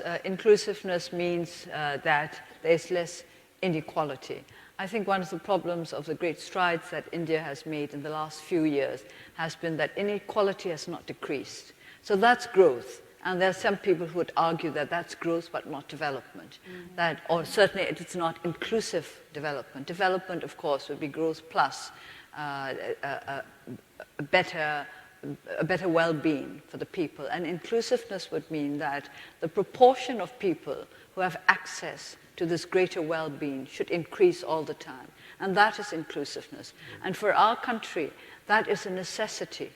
uh, inclusiveness means uh, that there's less inequality. I think one of the problems of the great strides that India has made in the last few years has been that inequality has not decreased. So that's growth. And there are some people who would argue that that's growth but not development. Mm-hmm. That, or certainly it's not inclusive development. Development, of course, would be growth plus uh, a, a, a better a better well-being for the people. And inclusiveness would mean that the proportion of people who have access to this greater well-being should increase all the time. And that is inclusiveness. And for our country, that is a necessity.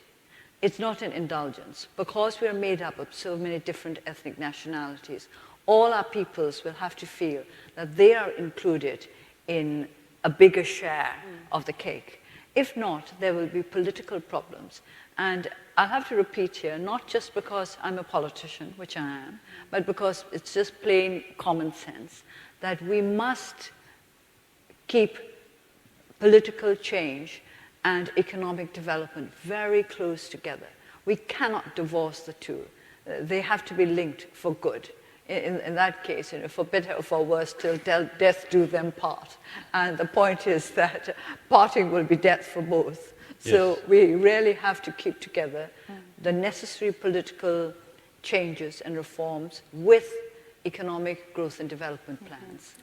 It's not an indulgence. Because we are made up of so many different ethnic nationalities, all our peoples will have to feel that they are included in a bigger share mm. of the cake. If not, there will be political problems. And I'll have to repeat here, not just because I'm a politician, which I am, but because it's just plain common sense, that we must keep political change and economic development very close together. We cannot divorce the two. Uh, they have to be linked for good. In, in, that case, you know, for better or for worse, till death do them part. And the point is that parting will be death for both. So yes. we really have to keep together the necessary political changes and reforms with economic growth and development mm-hmm. plans.